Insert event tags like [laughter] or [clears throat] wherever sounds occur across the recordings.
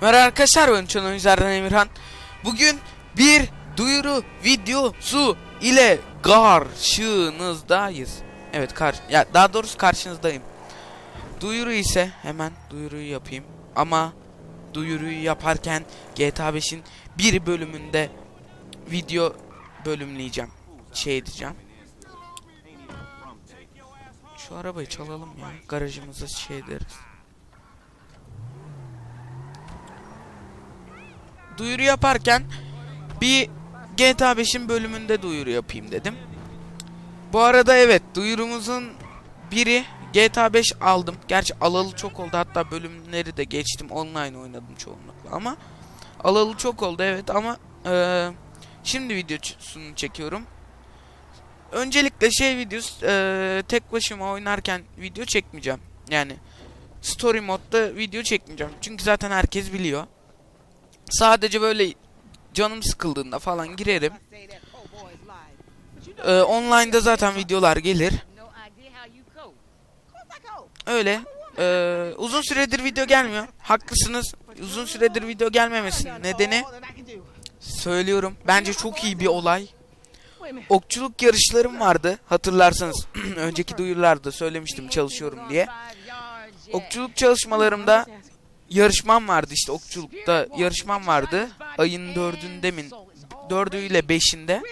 Merhaba arkadaşlar ben Çan Oyunculardan Emirhan. Bugün bir duyuru videosu ile karşınızdayız. Evet kar ya daha doğrusu karşınızdayım. Duyuru ise hemen duyuruyu yapayım. Ama duyuruyu yaparken GTA 5'in bir bölümünde video bölümleyeceğim. Şey edeceğim. Şu arabayı çalalım ya. Garajımıza şey ederiz. Duyuru yaparken bir GTA 5'in bölümünde duyuru yapayım dedim. Bu arada evet duyurumuzun biri GTA 5 aldım. Gerçi alalı çok oldu hatta bölümleri de geçtim online oynadım çoğunlukla ama alalı çok oldu evet ama eee, şimdi videosunu çekiyorum. Öncelikle şey videosu eee, tek başıma oynarken video çekmeyeceğim. Yani story modda video çekmeyeceğim. Çünkü zaten herkes biliyor. Sadece böyle canım sıkıldığında falan girerim. Ee, online'da zaten videolar gelir. Öyle. Ee, uzun süredir video gelmiyor. Haklısınız. Uzun süredir video gelmemesinin nedeni söylüyorum. Bence çok iyi bir olay. Okçuluk yarışlarım vardı. Hatırlarsanız [clears throat] önceki duyurularda söylemiştim çalışıyorum diye. Okçuluk çalışmalarımda yarışmam vardı işte okçulukta yarışmam vardı. Ayın dördünde mi? Dördüyle beşinde.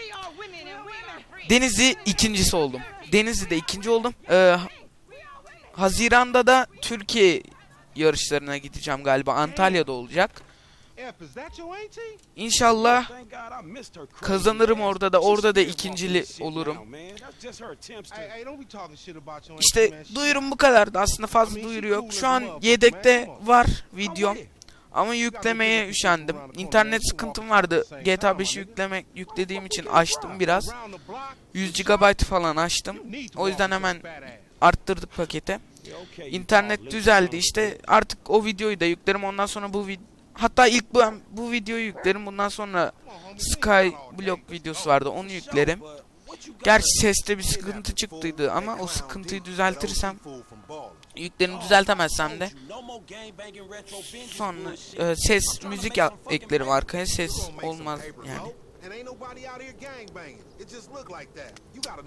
Denizli ikincisi oldum. Denizli'de ikinci oldum. Ee, Haziran'da da Türkiye yarışlarına gideceğim galiba. Antalya'da olacak. İnşallah kazanırım orada da. Orada da ikincili olurum. İşte duyurum bu kadardı. Aslında fazla duyuru yok. Şu an yedekte var videom. Ama yüklemeye üşendim. İnternet sıkıntım vardı. GTA 5'i yüklemek yüklediğim için açtım biraz. 100 GB falan açtım. O yüzden hemen arttırdık pakete. İnternet düzeldi işte. Artık o videoyu da yüklerim. Ondan sonra bu vid Hatta ilk bu bu videoyu yüklerim. Bundan sonra Skyblock videosu vardı. Onu yüklerim. Gerçi seste bir sıkıntı çıktıydı ama o sıkıntıyı düzeltirsem yüklerimi düzeltemezsem de sonra e, ses müzik eklerim arkaya ses olmaz yani.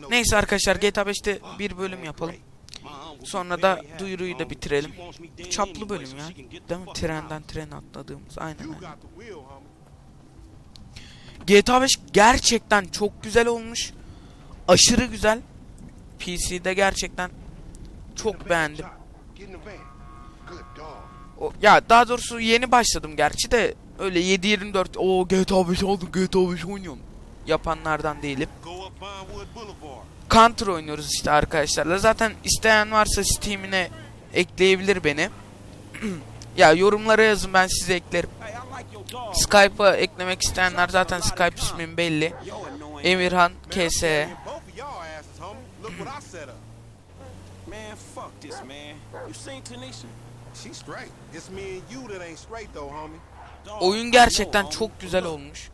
Neyse arkadaşlar GTA 5'te bir bölüm yapalım. Sonra da duyuruyu da bitirelim. Çaplı bölüm ya. Değil mi? Trenden trene atladığımız. Aynen aynen. GTA 5 gerçekten çok güzel olmuş. Aşırı güzel. PC'de gerçekten çok beğendim. O, ya daha doğrusu yeni başladım gerçi de öyle 7-24 o GTA 5 aldım GTA 5 oynuyorum yapanlardan değilim. Counter oynuyoruz işte arkadaşlarla. Zaten isteyen varsa Steam'ine ekleyebilir beni. [clears throat] ya yorumlara yazın ben size eklerim. Skype'a eklemek isteyenler zaten Skype ismim belli. Emirhan KS. Man, fuck this, man. You seen Tanisha? She straight. It's me and you that ain't straight though, homie. Oyun gerçekten çok güzel olmuş.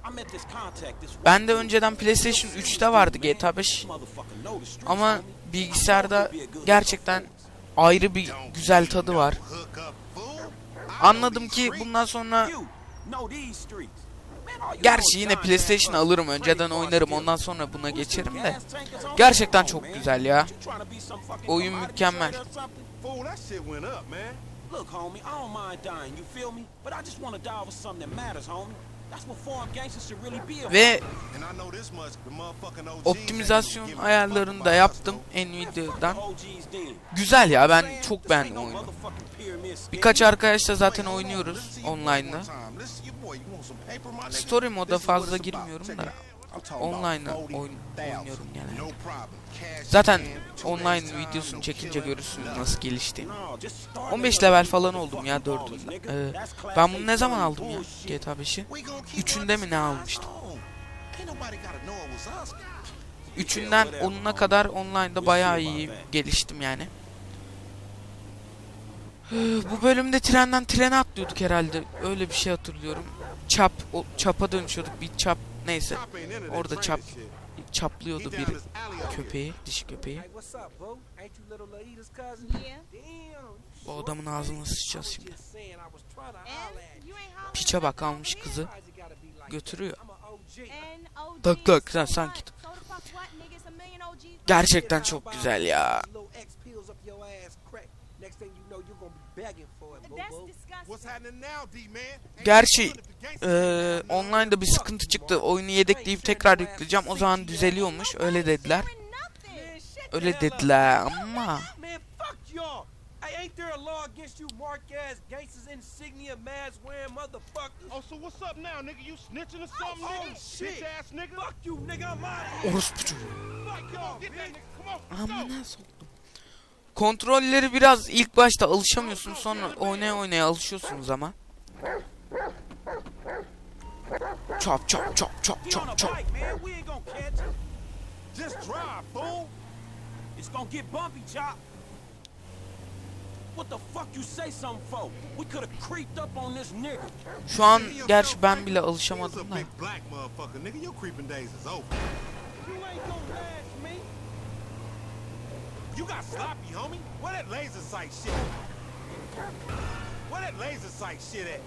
Ben de önceden PlayStation 3'te vardı GTA 5 motherfucker know the streets, ama bilgisayarda gerçekten ayrı bir güzel tadı var. Anladım ki bundan sonra Gerçi yine PlayStation alırım önceden oynarım ondan sonra buna geçerim de. Gerçekten çok güzel ya. Oyun mükemmel. Look, homie, I don't mind dying, you feel me? But I just want to die for something that matters, homie. That's what foreign gangsters should really be about. Ve optimizasyon ayarlarını da yaptım. Nvidia'dan. Güzel ya ben çok beğendim oyunu. Birkaç arkadaşla zaten oynuyoruz online'da. Story moda fazla girmiyorum da 40,000. oyun, oynuyorum. Cash Zaten online videosunu çekince görürsünüz nasıl start 15 it. level falan oldum ya Fucking dördünde. ballers, nigga. Ee, That's class ben bunu ne zaman aldım ya. GTA 5'i? We gonna keep Üçünde mi ne almıştım? Üçünden onuna kadar online'da bayağı iyi geliştim yani. [sighs] Bu bölümde trenden trene atlıyorduk herhalde. Öyle bir şey hatırlıyorum. Çap, o çapa dönüşüyorduk. Bir çap neyse. Orada çap çaplıyordu bir köpeği, dişi köpeği. Bu adamın ağzına sıçacağız şimdi. Piçe bak almış kızı götürüyor. Tak tak sen sanki. Gerçekten çok güzel ya. Next thing you know, you're gonna be begging for it, boo-boo. What's happening now, D-man? Ain't Gerçi eee online'da bir sıkıntı çıktı. Oyunu yedekleyip tekrar yükleyeceğim. O zaman düzeliyormuş. Öyle dediler. Öyle dediler ama ain't there a law against you mark ass gangsters insignia mask wearing motherfuckers? Oh, so what's up now, nigga? You snitching or something, Oh, nigga? shit. Bitch ass nigga. Fuck you, nigga. I'm out of here. orospu çocuğu. Fuck y'all, Get that bitch. nigga. Come on. Let's go. Amına soktum. Kontrolleri biraz ilk başta alışamıyorsun sonra oynaya oynaya alışıyorsunuz ama. Çap çap çap çap çap çap. bike, man. We ain't gonna catch him. Just drive, fool. It's gonna get bumpy, Chop. What the fuck you say something for? We could have creeped up on this nigga. Şu an gerçi ben bile alışamadım da. You got sloppy, homie. Where that laser sight shit? Where that laser sight shit at?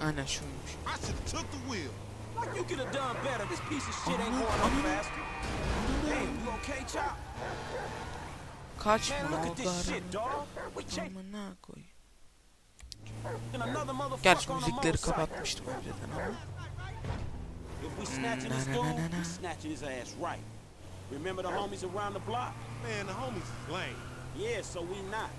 Aynen şuymuş. I should have took the wheel. Like you could have done better. This piece of shit ain't going no faster. Damn, you okay, Chop? Kaç Man, mı look at oldu this shit, aranın? dog. We chasing Amına koy. Gerçi müzikleri kapatmıştım önceden ama. If we snatching na, dude, na, na, na. we snatching his ass right. Remember the homies around the block? Man, the homies is lame. Yeah, so we not.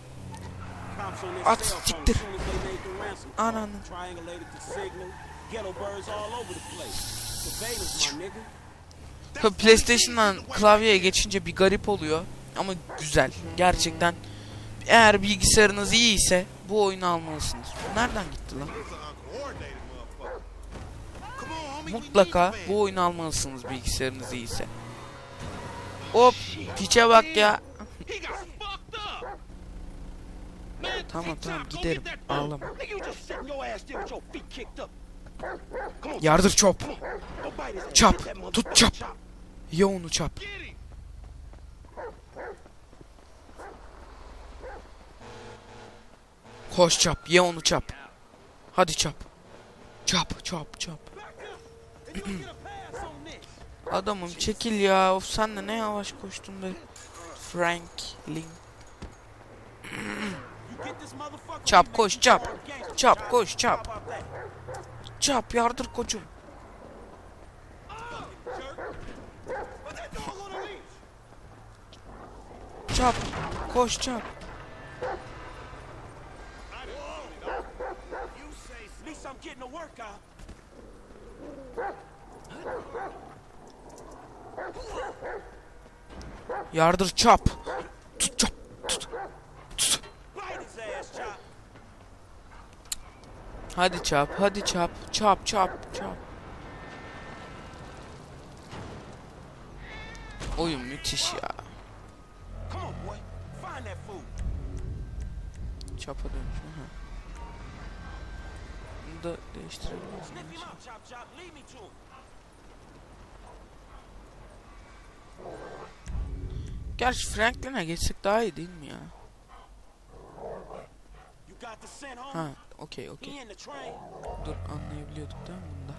Cops on their cell phone as soon as they made the ransom call. Ananı. Triangulated the signal. Ghetto birds all over the place. Surveillance, my nigga. PlayStation'dan klavyeye geçince bir garip oluyor ama güzel. Gerçekten eğer bilgisayarınız iyi ise bu oyunu almalısınız. Nereden gitti lan? Mutlaka bu oyunu almalısınız bilgisayarınız iyiyse. Hop piçe bak ya. Tamam tamam giderim. Ağlama. Yardır çop. motherfucker, Tut. Chop. Ye onu çap. Koş çap. Ye onu çap. Hadi çap. Çap çap çap. [clears throat] Adamım çekil ya. Of sen de ne yavaş koştun be. Franklin. Make koş, Chop, Chop. koş, that? Çap yardır koçum. Çap. Koş çap. You say At least I'm getting a workout. Yardır çap. Tut çap. Tut. Tut. Hadi çap. Hadi çap. Çap çap çap. Oyun müthiş ya. Çapa dönüşme. Ha. Bunu da değiştirebiliriz. Gerçi Franklin'e geçsek daha iyi değil mi ya? Ha, okey okey. Dur anlayabiliyorduk değil mi bunda?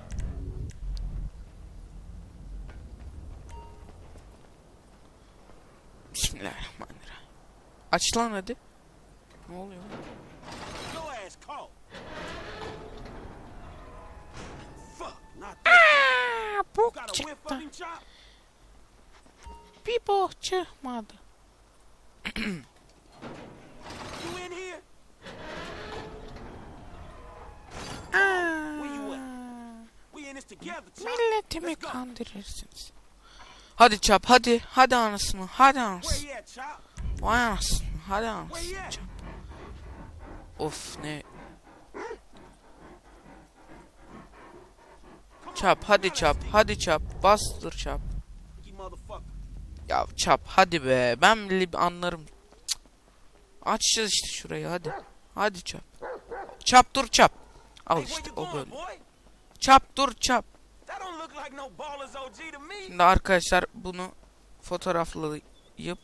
Bismillahirrahmanirrahim. Aç lan hadi. Ne oluyor? Your ass caught. Bir bok çıkmadı. [clears throat] You in here? Where you Aa, We in this together, Chop. milletimi kandırırsınız. Hadi çap hadi. Hadi anasını. Hadi anasını. Vay anasını. Hadi anasını çap. Of ne. Çap hadi çap. Hadi çap. Bastır çap. Ya çap hadi be. Ben bile anlarım. Cık. Açacağız işte şurayı hadi. Hadi çap. Çap dur çap. Al işte o böyle. Çap dur çap. Şimdi arkadaşlar bunu fotoğraflayıp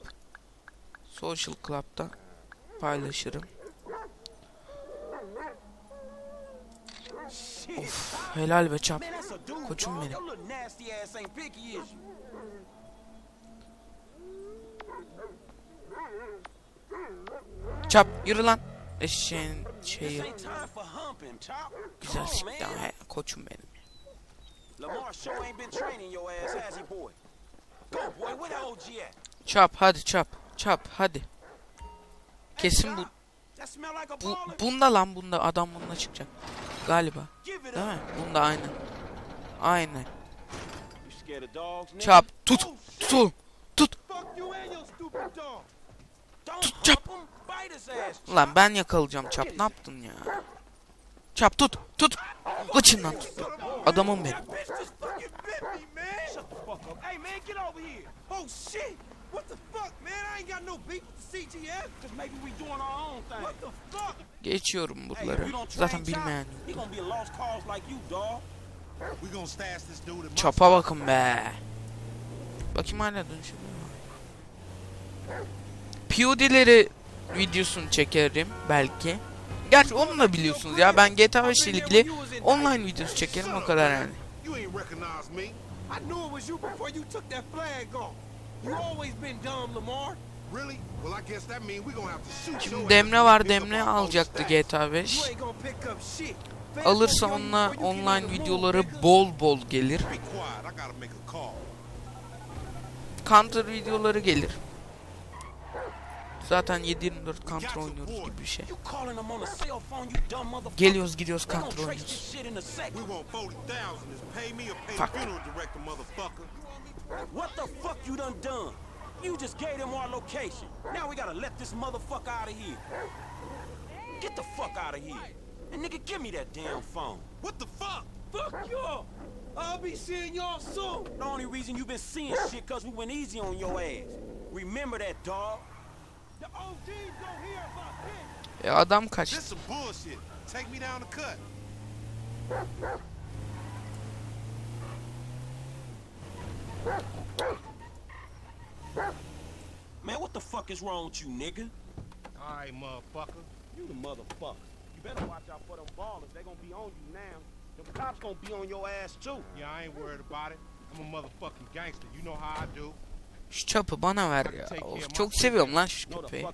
Social Club'da paylaşırım. Shit. Helal be çap. Koçum benim. Your little nasty ass ain't picky, is you? Çap yürü lan. Eşeğin şeyi. Güzel sikti. He, koçum benim. Çap hadi çap. Çap hadi. Kesin bu. Bu bunda lan bunda adam bununla çıkacak. Galiba. Değil mi? Bunda dogs, nigga? Çap tut. Tut. Tut. His ass. Lan ben yakalayacağım çap. Ne yaptın ya? Çap tut. Tut. Kıçından tut. Adamım benim. Geçiyorum buraları. Zaten bilmeyen. Çapa bakın be. Bakayım hala dönüşebiliyor mu? PewDie'leri videosunu çekerim belki. Gerçi onu da biliyorsunuz ya ben GTA 5 ile ilgili online videosu çekerim o kadar yani. You ain't recognize me. I knew it was you before you took that flag off. You always been dumb, Lamar. Really? Well, I guess that means we gonna have to shoot your Şimdi Demre var Demre alacaktı. GTA 5. You ain't gonna pick up shit. Fans Alırsa onunla online videoları bol bol gelir. Counter videoları gelir. Zaten 7-24 Counter oynuyoruz gibi bir şey. You calling him on a cell phone, you dumb motherfucker. Geliyoruz gidiyoruz They Counter oynuyoruz. this shit in a second. We want 40,000 is pay me or pay Fuck. the funeral director, motherfucker. What the fuck you done done? You just gave them our location. Now we gotta let this motherfucker out of here. Get the fuck out of here. And nigga, give me that damn phone. What the fuck? Fuck y'all. I'll be seeing y'all soon. The only reason you been seeing shit cause we went easy on your ass. Remember that, dog. The OGs don't hear about this. E adam This kaçtı. some bullshit. Take me down the cut. Man, what the fuck is wrong with you, nigga? All right, motherfucker. You the motherfucker. You better watch out for them ballers. They gonna be on you now. Them cops gonna be on your ass too. Yeah, I ain't worried about it. I'm a motherfucking gangster. You know how I do. Şu çapı bana ver ya. Of, çok seviyorum lan şu köpeği.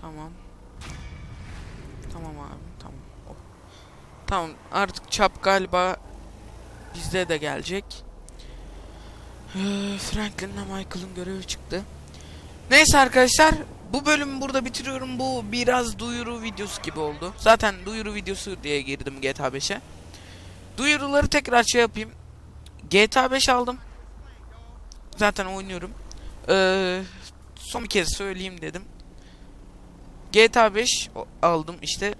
Tamam. Tamam abi tamam. Oh. Tamam artık çap galiba bizde de gelecek. [sighs] Franklin'le Michael'ın görevi çıktı. Neyse arkadaşlar bu bölümü burada bitiriyorum. Bu biraz duyuru videosu gibi oldu. Zaten duyuru videosu diye girdim GTA 5'e. Duyuruları tekrar şey yapayım. GTA 5 aldım. Zaten oynuyorum. Ee, son bir kez söyleyeyim dedim. GTA 5 o- aldım işte.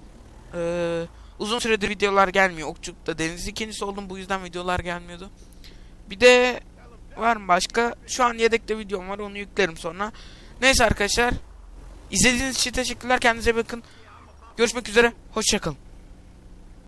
Ee, uzun süredir videolar gelmiyor. Okçuluk'ta deniz ikincisi oldum bu yüzden videolar gelmiyordu. Bir de var mı başka? Şu an yedekte videom var onu yüklerim sonra. Neyse arkadaşlar. İzlediğiniz için teşekkürler. Kendinize bakın. Görüşmek üzere. Hoşçakalın.